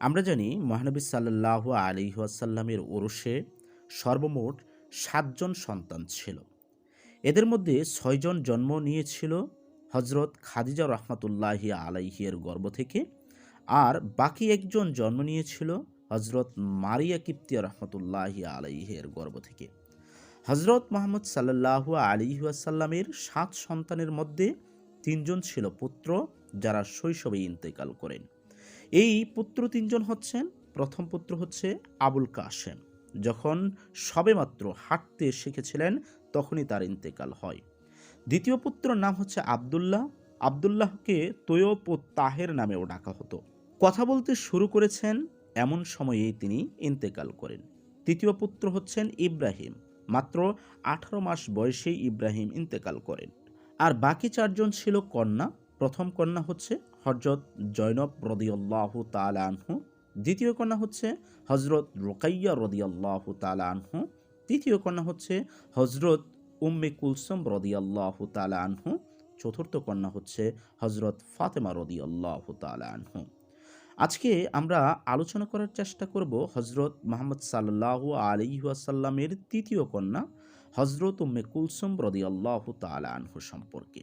আমরা জানি মহানবী সাল্লাহ আলী আসাল্লামের ওরসে সর্বমোট সাতজন সন্তান ছিল। এদের মধ্যে ছয়জন জন্ম নিয়েছিল হজরত খাদিজা রহমতুল্লাহি আলাইহিয়ের গর্ভ থেকে, আর বাকি একজন জন্ম নিয়েছিল হজরত মারিয়া কিপ্তিয়া রহমতুল্লাহি আলাইহের গর্ব থেকে। হজরত মোহাম্মদ সাল্লাহ আলী আসাল্লামের সাত সন্তানের মধ্যে তিনজন ছিল পুত্র যারা শৈশবে ইন্তেকাল করেন। এই পুত্র তিনজন হচ্ছেন, প্রথম পুত্র হচ্ছে আবুল কাসেম যখন সবেমাত্র হাঁটতে শিখেছিলেন, তখনই তার ইন্তেকাল হয়। দ্বিতীয় পুত্র নাম হচ্ছে আবদুল্লাহ। আবদুল্লাহকে তৈয়ব ও তাহের নামেও ডাকা হতো। কথা বলতে শুরু করেছেন, এমন সময়েই তিনি ইন্তেকাল করেন। তৃতীয় পুত্র হচ্ছেন ইব্রাহিম। মাত্র আঠারো মাস বয়সেই ইব্রাহিম ইন্তেকাল করেন। আর বাকি চারজন ছিল কন্যা। প্রথম কন্যা হচ্ছে হজরত জৈনব রদিয়াল্লাহ তালা আনহু। দ্বিতীয় কন্যা হচ্ছে হজরত রোকাইয়া রদিয়াল্লাহ তালা আনহু। তৃতীয় কন্যা হচ্ছে হজরত উম্মে কুলসম রদিয়াল্লাহ তালা আনহু। চতুর্থ কন্যা হচ্ছে হজরত ফাতেমা রদিয়াল্লাহ তালা আনহু। আজকে আমরা আলোচনা করার চেষ্টা করব হজরত মোহাম্মদ সাল্লাহ আলিহাসাল্লামের তৃতীয় কন্যা হজরত উম্মে কুলসুম রদিয়াল্লাহ তালা আনহু সম্পর্কে।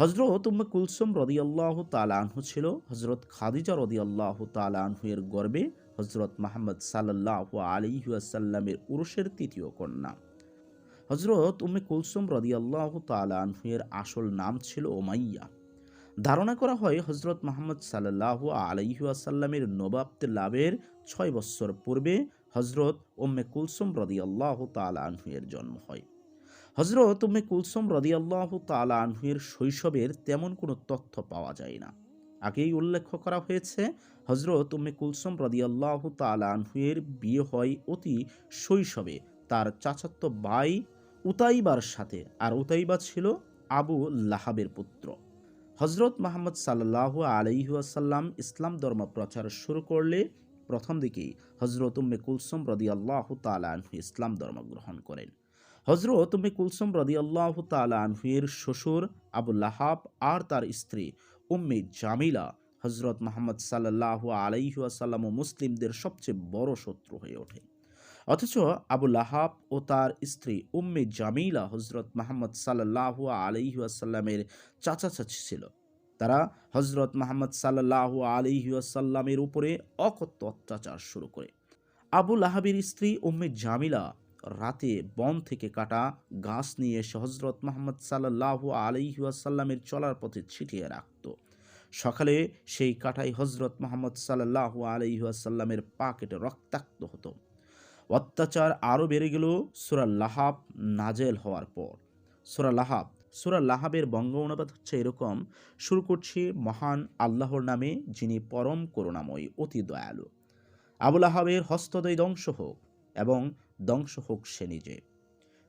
হজরত উম্মে কুলসুম রদিয়াল্লাহ তালা আনহু ছিল হজরত খাদিজা রদিয়াল্লাহ তালা আনহু এর গর্বে হজরত মাহমদ সাল্লাহ আলিহাসাল্লামের উরুষের তৃতীয় কন্যা। হজরত উম্মে কুলসুম রদিয়াল্লাহ তালা আনহু এর আসল নাম ছিল ওমাইয়া ধারণা করা হয় হজরত মোহাম্মদ সাল্লাহ আলাইহাসাল্লামের নবাবতে লাভের ছয় বৎসর পূর্বে হজরত উম্মে কুলসুম রদিয়াল্লাহ তালা আনহুয়ের জন্ম হয়। হজরত উম্মে কুলসুম রদিয়াল্লাহ তালা আনহুয়ের শৈশবের তেমন কোনো তথ্য পাওয়া যায় না। আগেই উল্লেখ করা হয়েছে হজরত উম্মে কুলসুম রদিয়াল্লাহ তালা আনহুয়ের বিয়ে হয় অতি শৈশবে। তার চাচাত্ত বাই উতাইবার সাথে, আর উতাইবা ছিল আবু লাহাবের পুত্র। হজরত মাহমদ সাল্লাহ আলাইহাসাল্লাম ইসলাম ধর্ম প্রচার শুরু করলে প্রথম দিকেই হজরত উম্মে কুলসুম রদি আল্লাহ তালাহু ইসলাম ধর্ম গ্রহণ করেন। হজরত উম্মে কুলসুম রদি আল্লাহ তালাহুয়ের শ্বশুর আবু লাহাব আর তার স্ত্রী উম্মে জামিলা। হজরত মাহমদ সাল্লাহ আলাইহাসাল্লাম ও মুসলিমদের সবচেয়ে বড় শত্রু হয়ে ওঠে। অথচ আবু লাহাব ও তার স্ত্রী উম্মে জামিলা হজরত মাহমদ সাল্লাহ আলিহাসাল্লামের চাচা চাচি ছিল। তারা হজরত মাহমদ সাল্লাহ আলিহাসাল্লামের উপরে অকথ্য অত্যাচার শুরু করে। আবু লাহাবের স্ত্রী উম্মে জামিলা রাতে বন থেকে কাটা গাছ নিয়ে এসে হজরত মাহমদ সাল্লাহ আলিহাসাল্লামের চলার পথে ছিটিয়ে রাখত। সকালে সেই কাটাই হজরত মোহাম্মদ সাল্লাহ আলিহাসাল্লামের পা কেটে রক্তাক্ত হতো। অত্যাচার আরও বেড়ে গেল সুরা লাহাব নাজেল হওয়ার পর। সুরা লাহাব, সুরা লাহাবের বঙ্গ অনুবাদ হচ্ছে এরকম, শুরু করছি মহান আল্লাহর নামে যিনি পরম করুণাময়ী, অতি দয়ালু। আবুল আহাবের হস্তদয় ধ্বংস হোক এবং ধ্বংস হোক সে নিজে।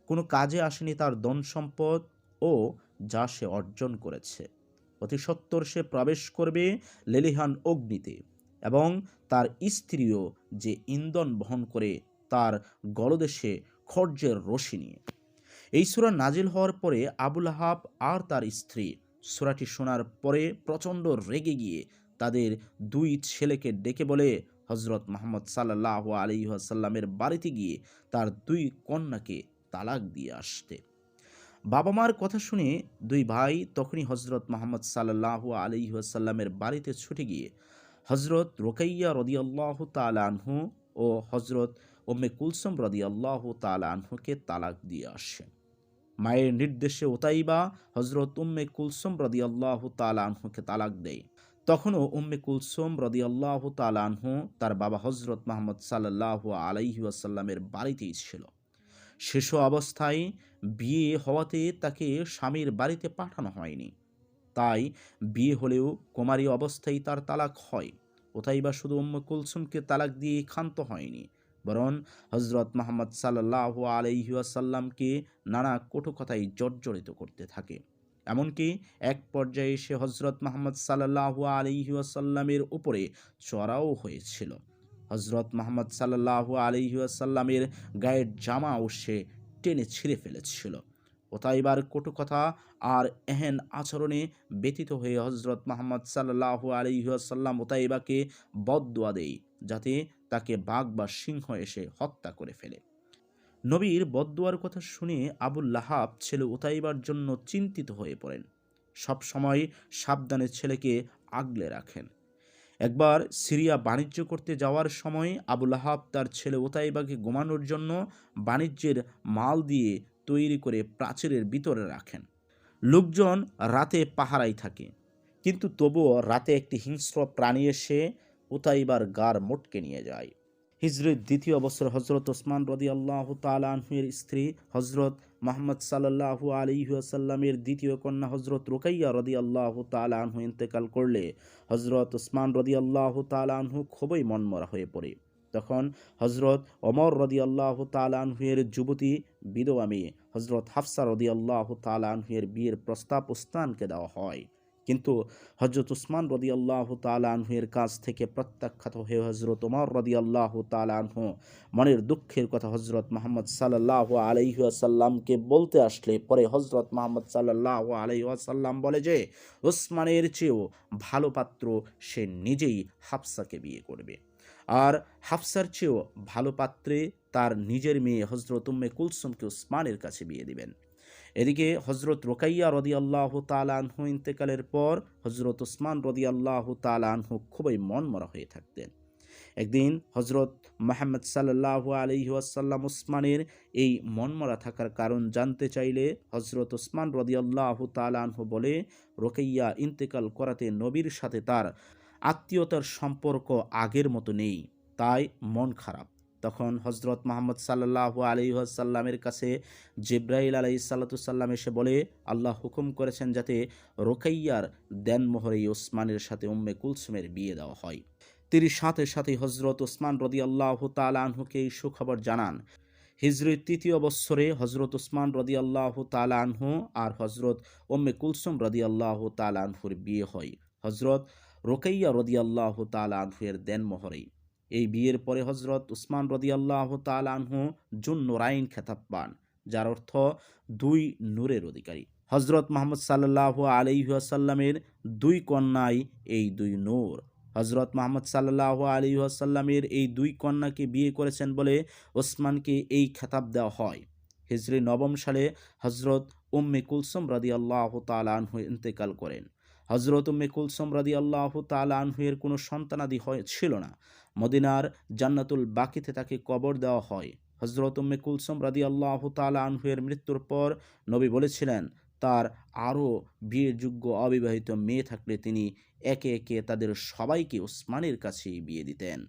কোনো কাজে আসেনি তার ধন সম্পদ ও যা সে অর্জন করেছে। অতি সত্তর সে প্রবেশ করবে লেলিহান অগ্নিতে এবং তার স্ত্রীও যে ইন্ধন বহন করে তার গলদেশে খর্জের রশি নিয়ে। এই সুরা নাজিল হওয়ার পরে আবুল আহাব আর তার স্ত্রী সুরাটি শোনার পরে প্রচণ্ড রেগে গিয়ে তাদের দুই ছেলেকে ডেকে বলে হজরত মোহাম্মদ সাল্লাহ আলিহাসাল্লামের বাড়িতে গিয়ে তার দুই কন্যাকে তালাক দিয়ে আসতে। বাবা মার কথা শুনে দুই ভাই তখনই হজরত মোহাম্মদ সাল্লাহ আলিহাসাল্লামের বাড়িতে ছুটে গিয়ে হজরত রোকাইয়া রদিয়াল্লাহ তালানহু ও হজরত ওম্মে কুলসুম রদি আল্লাহ তালানহুকে তালাক দিয়ে আসে। মায়ের নির্দেশে ওতাইবা হজরত উম্মে কুলসুম রদি আল্লাহ তালানহুকে তালাক দেয়। তখনও উম্মে কুলসুম রদি আল্লাহ তালানহু তার বাবা হজরত মাহমদ সাল্লাহ আলাইহি আসাল্লামের বাড়িতেই ছিল। শিশু অবস্থায় বিয়ে হওয়াতে তাকে স্বামীর বাড়িতে পাঠানো হয়নি। তাই বিয়ে হলেও কুমারী অবস্থায় তার তালাক হয় কোথায় বা শুধু উম্মে কুলসুমকে তালাক দিয়ে ক্ষান্ত হয়নি, বরং হজরত মোহাম্মদ সাল্লাহ আলহিউসাল্লামকে নানা কটু কথাই জর্জরিত করতে থাকে। এমনকি এক পর্যায়ে সে হজরত মোহাম্মদ সাল্লাহ আলহিউসাল্লামের উপরে চড়াও হয়েছিল। হজরত মোহাম্মদ সাল্লাহ আলহিউসাল্লামের গায়ের জামাও সে টেনে ছিঁড়ে ফেলেছিল। ওতাইবার কটু কথা আর এহেন আচরণে ব্যতীত হয়ে হজরত মোহাম্মদ সাল্লাহ আলিহাসাল্লাম ওতাইবাকে বদদোয়া দেয়, যাতে তাকে বাঘ বা সিংহ এসে হত্যা করে ফেলে। নবীর বদদোয়ার কথা শুনে আবুল লাহাব ছেলে উতাইবার জন্য চিন্তিত হয়ে পড়েন। সব সময় সাবধানে ছেলেকে আগলে রাখেন। একবার সিরিয়া বাণিজ্য করতে যাওয়ার সময় আবুল আহাব তার ছেলে ওতাইবাকে ঘুমানোর জন্য বাণিজ্যের মাল দিয়ে তৈরি করে প্রাচীরের ভিতরে রাখেন। লোকজন রাতে পাহারাই থাকে, কিন্তু তবুও রাতে একটি হিংস্র প্রাণী এসে ওতাইবার গার মোটকে নিয়ে যায়। হিজরির দ্বিতীয় বছর হজরত ওসমান রদি আল্লাহ তালাহের স্ত্রী হজরত মোহাম্মদ সাল্লাহু আলিহাসাল্লামের দ্বিতীয় কন্যা হজরত রোকাইয়া রদি আল্লাহ তালাহু ইন্তেকাল করলে হজরত ওসমান রদি আল্লাহ তালাহু খুবই মনমরা হয়ে পড়ে। তখন হজরত অমর রদি আল্লাহ তালাহুয়ের যুবতী বিধবা মেয়ে হজরত হাফসা রদি আল্লাহ তালাহুয়ের বিয়ের প্রস্তাব উস্তানকে দেওয়া হয়। কিন্তু হজরত উসমান রদি আল্লাহ তালাহের কাছ থেকে প্রত্যাখ্যাত হয়ে হজরত ওমর রদি আল্লাহ তালাহ মনের দুঃখের কথা হজরত মোহাম্মদ সাল্লাহ আলাইসাল্লামকে বলতে আসলে, পরে হজরত মোহাম্মদ সাল্লাহ আলাইসাল্লাম বলে যে ওসমানের চেয়েও ভালো পাত্র সে নিজেই হাফসাকে বিয়ে করবে। আর হাফসার চেয়েও ভালো পাত্রে তার নিজের মেয়ে হজরত উম্মে কুলসুমকে উসমানের কাছে বিয়ে দিবেন। এদিকে হজরত রোকাইয়া রদি আল্লাহ তালানহু ইন্তেকালের পর হজরত ওসমান রদি আল্লাহ তালানহু খুবই মনমরা হয়ে থাকতেন। একদিন হজরত মাহমদ সাল্লাহ আলহিহাসাল্লাম ওসমানের এই মনমরা থাকার কারণ জানতে চাইলে হজরত ওসমান রদি আল্লাহ তালানহু বলে, রোকাইয়া ইন্তেকাল করাতে নবীর সাথে তার আত্মীয়তার সম্পর্ক আগের মতো নেই, তাই মন খারাপ। তখন হজরত মোহাম্মদ সাল্লাহ আলিহাসাল্লামের কাছে জিব্রাহিল আলাই সাল্লাতুসাল্লাম এসে বলে, আল্লাহ হুকুম করেছেন যাতে রোকাইয়ার দেনমোহরে ওসমানের সাথে উম্মে কুলসুমের বিয়ে দেওয়া হয়। তিনি সাথে সাথে হজরত ওসমান রদি আল্লাহ তালানহুকে এই সুখবর জানান। হিজরির তৃতীয় বৎসরে হজরত ওসমান রদি আল্লাহ তালানহু আর হজরত ওম্মে কুলসুম রদি আল্লাহ তালানহুর বিয়ে হয়। হজরত রোকাইয়া রদি আল্লাহ তালানহুয়ের দেনমোহরেই। এই বিয়ের পরে হজরত উসমান রদিয়াল্লাহ তালানহু জুন নোরাইন খেতাব পান, যার অর্থ দুই নূরের অধিকারী। হজরত মোহাম্মদ সাল্লাহ আলিহাসাল্লামের দুই কন্যাই এই দুই নূর। হজরত মোহাম্মদ সাল্লাহ আলিহাসাল্লামের এই দুই কন্যাকে বিয়ে করেছেন বলে ওসমানকে এই খেতাব দেওয়া হয়। হিজরি নবম সালে হজরত উম্মে কুলসুম রদি আল্লাহ তালানহু ইন্তেকাল করেন। হজরত উম্মে কুলসুম রদি আল্লাহ তালানহুয়ের কোনো সন্তানাদি ছিল না। মদিনার জান্নাতুল বাকিতে তাকে কবর দেওয়া হয়। হজরত উম্মে কুলসম রাদি আল্লাহ তালা আনহুয়ের মৃত্যুর পর নবী বলেছিলেন, তার আরও বিয়েযোগ্য অবিবাহিত মেয়ে থাকলে তিনি একে একে তাদের সবাইকে ওসমানের কাছেই বিয়ে দিতেন।